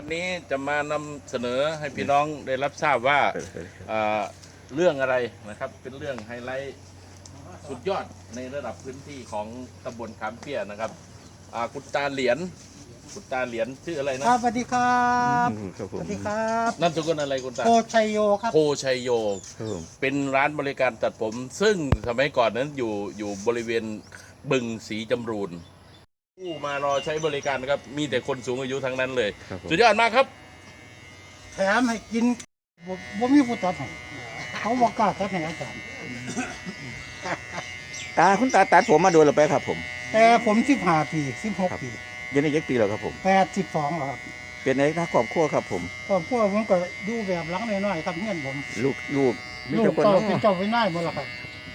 วันนี้จะมานำเสนอให้พี่น้องได้รับทราบว่าเอ่อเรื่องอะไรนะครับ เป็นเรื่องไฮไลท์สุดยอดในระดับพื้นที่ของตำบลขามเปี้ยนะครับอ่าคุณตาเหรียญคุณตาเหรียญชื่ออะไรคนะรับสวัสดีครับครับผสมวัสดีครับนามสกุลอะไรคุณตา โคชัยโยครับ โคชัยโย ครับผม เป็นร้านบริการตัดผม ซึ่งสมัยก่อนนั้นอยู่อยู่บริเวณบึงสีจำรูน ผู้มารอใช้บริการนะครับ มีแต่คนสูงอายุทั้งนั้นเลย ครับผม สุดยอดมากครับ แถมให้กินบ่บ่มีผู้ตัดให้เขาบอกกล้าตัดให้อาจารย์ ตาคุณตาตัดผมมาโดนหรือไปครับผม แต่ผมสิบห้าปีสิบหกครับ ปีเยันในยักปีแล้วครับผม แปดสิบสองแล้วครับเป็นในหน้าครอบครัวครับผม ครอบครัวผมก็ดูแบบหลังน้อยๆครับเงี้ยผมลูกลูกมีลูเจ้ากคนเต้าเนาะเป็นเจ้าไปน่ายหมดแล้วครับ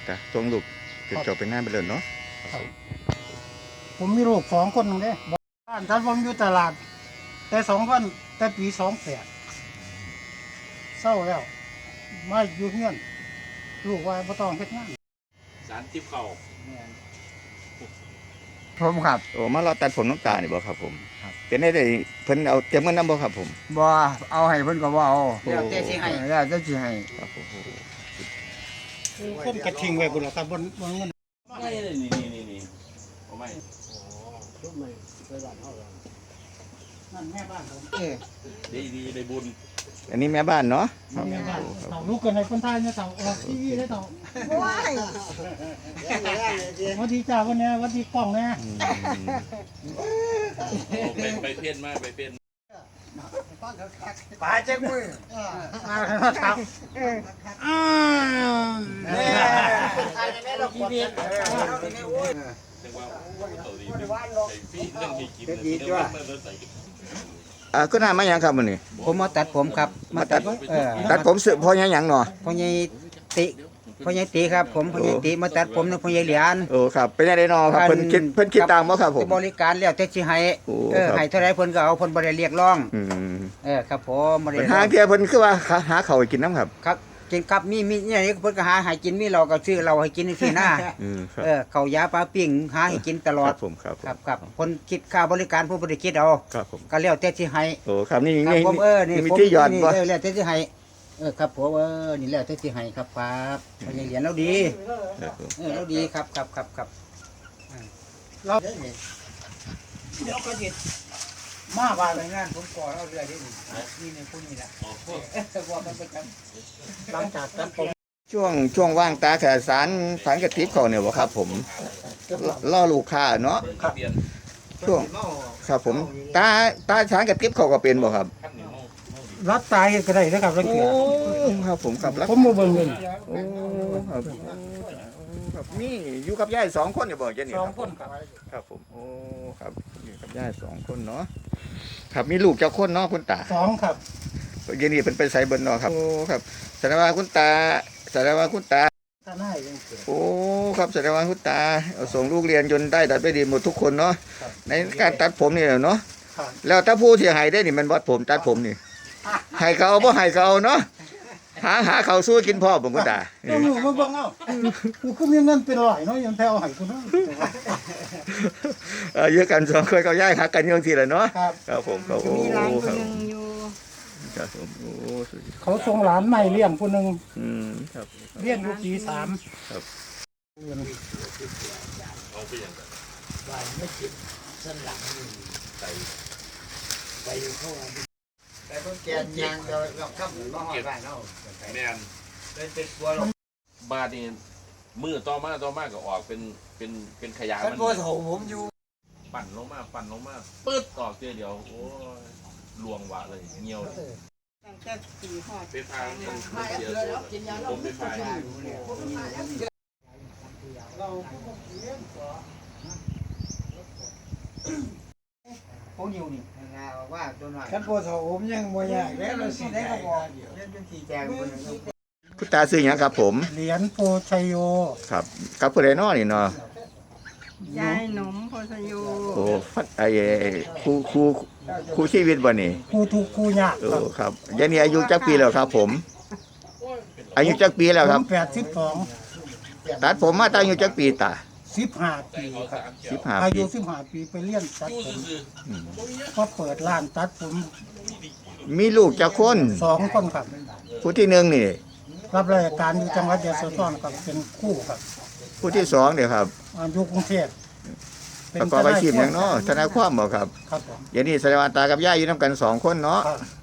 จ้ะทรงลูกเป็นจบเป็นหน้าไปเลยเนาะ ผมมีลูกสองคนนึงเด้บ้านท่านผมอยู่ตลาด แต่สองพันแต่ปีสองแปดเศร้าแล้วมาอยู่เงี้ยลูกว่าบ่ต้องเฮ็ดงานสารทิพเก่าผมครับโอ้มาเราตัดผมน้องตานี่บ่ครับผมครับเป็นได้ได้เพิ่นเอาเตรียมเงินนำบ่ครับผมบ่เอาให้เพิ่นก็บ่เอาแล้วแต่สิให้เออแล้วแต่สิให้ครับผมคนกระทิงไว้บุญแล้วครับบนบนเงิน ไม่นี่นี่นี่นี่เอา ไม่นั่นแม่บ้านผมดีดีได้บุญอันนี้แม่บ้านเนาะแม่บ้านเต่าลูกกันในคนไทยเนี่ยเต่าออกทีวีได้เต่าว้ายวันดีจ้าวันนี้วันดีกล้องเนี่ยอืมไปไปเพี้ยนมากไปเพี้ยน ปลาเจ๊กมือมาแล้วครับอ้าวจังว่าเขาดีไอ้พี่เรื่องมีกินเลยเดี๋ยวมันมาใส่อ่าก็น่ามาหยังครับมื้อนี้ผมมาตัดผมครับ มาตัดเออตัดผมเสื้อพอหยังหยังเนาะพ่อใหญ่ติพ่อใหญ่ติครับ ผมพ่อใหญ่ติมาตัดผมนะพ่อใหญ่เหรียญโอ้ครับเป็นได้เนาะครับเพิ่นคิดเพิ่นคิดตามบ่ครับผมบริการแล้วแต่สิให้โอ้เออครับให้เท่าไรเพิ่นก็เอาเพิ่นบ่ได้เรียกร้อง อืม เออครับผมบ่ได้ปัญหาเที่ยเพิ่นคือว่าหาหาข้าวให้กินน้ำครับ ครับกินครับมีมีเนี่ยนี่เพิ่นก็หาให้กินมีเราก็ซื้อเราให้กินที่หน้าอืมครับเออข้าวยาปลาปิ้งหาให้กินตลอคดรับผมครับผมครับครับคนคิดค่าบริการผู้บ่ได้คิดเอาครับผมก็แล้วแต่สิให้ โอ้ครับนี่ครับนี่ผมเออนี่มีผมที่หยอดนี่บ่เออแล้วแต่สิให้เออครับผมเออนี่แล้วแต่สิให้ครับครับพ่อใหญ่เหรียญเราดี ครับผมเออเราดีครับครับครับครับเราเดี๋ยวก็เด็ด มาบ้านไปงานผมก่อเอาเรือได้นี่นี่ในผู้นี้แหละเออบอกกันไปกันหลังจากตัดผมช่วงช่วงว่างตาแขสารสารกระติบเขาเนี่ยบ่ครับ ผมล่อลูกค้าเนาะเปลี่ยนช่วงครับผม ตาตาสารกระติบเขาก็เป็นบ่ครับขั้นหนึ่งโม่รัดตายก็ได้นะครับรังโอ้เกียจครับผมครับแล้วผมมาเบิ่งเงินโอ้ครับครับนี่อยู่กับยายสองคนเนี่ยบ่เจนี่สองครับคนครับครับผมโอ้ครับอยู่กับยายสองคนเนาะ ครับมีลูกเจ้าคนเนาะคุณตาสองครับเย็นนี้เป็นไปใส่เบิ่นเนาะครับโอ้ครับแสดงว่าคุณตาแสดงว่าคุณตาท่านให้ยังเกิด โอ้ครับแสดงว่าคุณตาเอาส่งลูกเรียนจนได้ดัดไปดีหมดทุกคนเนาะครับ ในการตัดผมนี่แหละเนาะครับแล้วถ้าผู้ที่ให้ได้นี่มันวัดผมตัดผมนี่ให้เขาเอาบ่ให้เขาเอาเนาะ หาหาเขาสู้กินพ่อผมคุณตาเจ้าหนูมาเบิ่งเอ้ากูก็มีเงินเป็นร้อยเนาะยังแพ้เอาให้กูเนาะเออเยอะกันสองคนเขาย้ายหากันอยังทีละเนาะครับ ครับผมครับโอ้มีร้านคครันบหนึงอยู่ครับผมโอ้สุดยอดเขาส่งหลานใหม่เลี้ยงผู้หนึงอืมครับเรียนอยู่ปีสามครับเอาไปอย่างไร แต่คนแก่ยางเดียวเราขับหมูมาหอยบ้านเราแมนเป็นเป็ดบัวเราบาดนี่มือต่อมาต่อมาก็ออกเป็นเป็นเป็นขยะท่านมันบัวโถผมอยู่ ปั่นลงมาปั่นลงมาปึ๊ดออกเดียวเดียวโอ้ยลวงวะเลยเงียวเลยตั้งแต่ปีหอดไปพายมันมันเสียสูตรเลยผมไปพายพว กอยู่นี่งาว่าตัวหน่อยท่านบัวโถผมยังบัวยากแล้วเราสิได้ก็บอกเล่นเป็นทีแจงคนหนึ่งคุณตาซื้อหยังครับผมเหรียญโพชัยโยครับกับผู้ใดเนาะนี่เนาะยายหนมโพสยูโอ้ฟัดไอ้ครูครูครูชีวิตบ่นี่ครูทุกข์ครูยากโอ้ครับครับยายนี่อายุจักปีแล้วครับ ผม อายุจักปีแล้วครับ ผมแปดสิบสองตัดผมมาตั้งอายุจักปีตา สิบห้าปีครับ สิบห้าอาปี ยุสิบห้าปีไปเรียนตัดยู่ผมซื่ออืมก็เปิดร้านตัดผมมีลูกจักคนสองคนครับ ผู้ที่หนึ่งนี่ รับราชการอยู่จังหวัดยะโสธรครับเป็นครู่ครับผู้ที่สองเดี๋ยวครับ อายุกรุงเทพประกอบอาชีพอย่างเนาะทนายความบอกครับ ครับผมอย่างนี้แสดงว่าตากับย่าอยู่น้ำกันสองคนเนาะครับอืม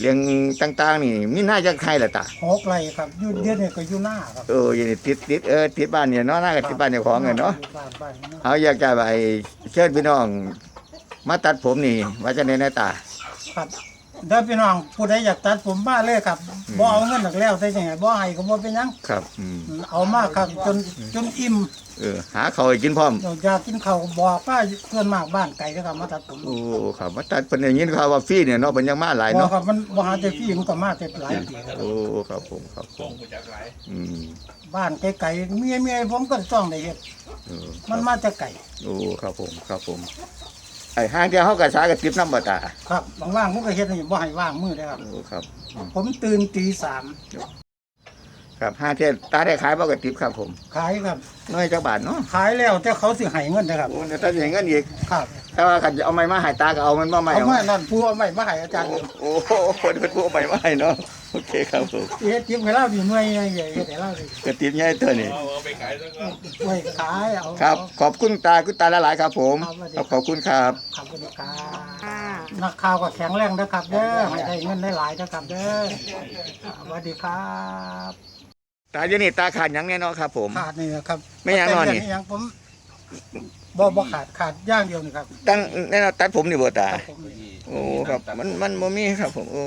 เลี้ยงต่างๆ นี่มีหน้าจะใครล่ะตาหกไรครับอยู่เดือนนี้ก็อยู่หน้าครับเอออย่างนี้ติดติดเออติดบ้านเนี่ยเนาะหน้ากับติดบ้านเนี่ยของเงินเนาะบ้านบ้านเนาะเอาอยากจะไปเชิญพี่น้อง มาตัดผมนี่ว่าจะในหน้าตา ครับ เด้อพี่น้องผู้ใดอยากตัดผมมาเลยครับบ่เอาเงินหลักแล้วแต่ยังไงบ่ให้ก็บ่เป็นหยังครับอืมเอามาครับจนจนอิ่มเออหาเขาวให้กินพร้อม อยากกินข้าวบอกป้าเพื่อนมากบ้านไกลนะครับมาตัดผมโอ้ครับมาตัดเป็นอย่างนี้ข่าวว่าฟรีเนี่ยเนาะเป็นยังมาหลายบ่เนาะครับมันบ่หาแต่พี่มันก็มาแต่หลายปีครับโอ้ครับผมครับผส่งมมาจากไหนอืมบ้านไกลๆเมียเมียผมก็ต้องได้เฮ็ดเออมันมาแต่ไกลโอ้ครับผมครับผม ไอ้ห้างเดียวเขากระสากระติบน้ำบ่ตาครับว่างๆผมก็เฮ็ดให้บ่ให้ว่างมือเด้อครับโอ้ครับ ผมตื่นตีสาม ครับห้างเที่ยตาได้ขายบ่กระติบครับผม ขายครับ น้อยจักบาทเนาะขายแล้วแต่เขาสิให้เงินนะครับ โอ้เดี๋ยวถ้าจะเห็นเงินอีกครับแต่ว่าคันจะเอาไม้มาใหายตาก็เอามันมาใหม่เอาเอามานั่นผู้เอาไม่มาให้อาจารย์โอ้โหคนเป็นผู้เอาไม้มาให้เนาะโอเคครับผมเฮ็ดจิ้มให้เราดีหน่วยใหญ่ๆเฮ็ดให้เราดิกระติบใหญ่ตัวนี้เอาเอาไปขายแล้วก็ไว้ขายเอาครับ ขอบคุณตาคุณตาหลายๆครับผมครับสวัสดีขอบคุณครับ ขอบคุณครับค่ะนักข่าวก็แข็งแรงนะครับเด้อให้ได้เงินได้หลายนะครับเด้อสวัสดีครับ ตาอยู่นี่ตาขาดหยังแน่นอนครับ ผม ขาดนี่นะครับไม่ยังนอนนี่ แต่เรื่องผมบ่บ่ขาดขาดอย่างเดียวนี่ครับตั้งแน่นอนตัดผมนี่บ่ตา ครับผมโอ้ครับ มันมันบ่มีครับ ผมโอ้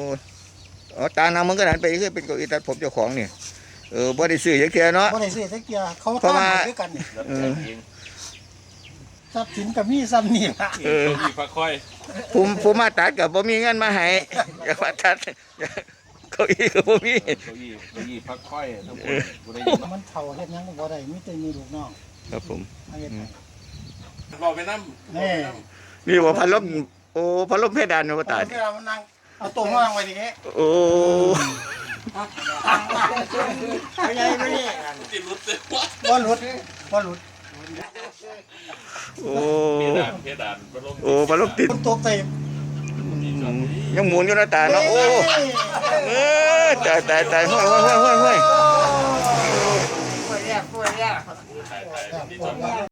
อ๋อตานำมันก็หันไปคือเป็นเก้าอี้ตัดผมเจ้าของนี่เออบ่ได้ซื้อจักเที่ยเนาะ บ่ได้ซื้อสักเกียเขาเพราะทำว่าให้ด้วยกันนี่รับแต่งเองทรัพย์สินก็มีซ้ำนี่ล่ะเออ มีฟ้าค่อย ผมผมมาตัดก็บ่มีเงินมาให้ อยากมาตัดเก้าอี้ก็บ่มีเก้าอี้เก้าอี้ฟ้าค่อยทั้งหมดบ่ได้ยินมันเฒ่าเฮ็ดหยังก็บ่ได้มีแต่มีลูกน้องครับผมมาเฮ็ดให้บอกไปน้ำนี่นี่ว่าพัดลมโอ้พัดลมเพดานบ่ตาเวลามันนั่งเอาตัววางไว้นี่โอ้ไม่ใช่ไม่นี่ติดรุดเสียวะบ่หลุดบ่หลุดโอ้เพดานเพดานพัดลมโอ้พัดลมติดคนตัวเต็มยังหมุนอยู่หน้าตาเนาะโอ้ เออตายตายตายห้อยห้อยห้อยห้อยห้อย ป่วยแล้วป่วยแล้ว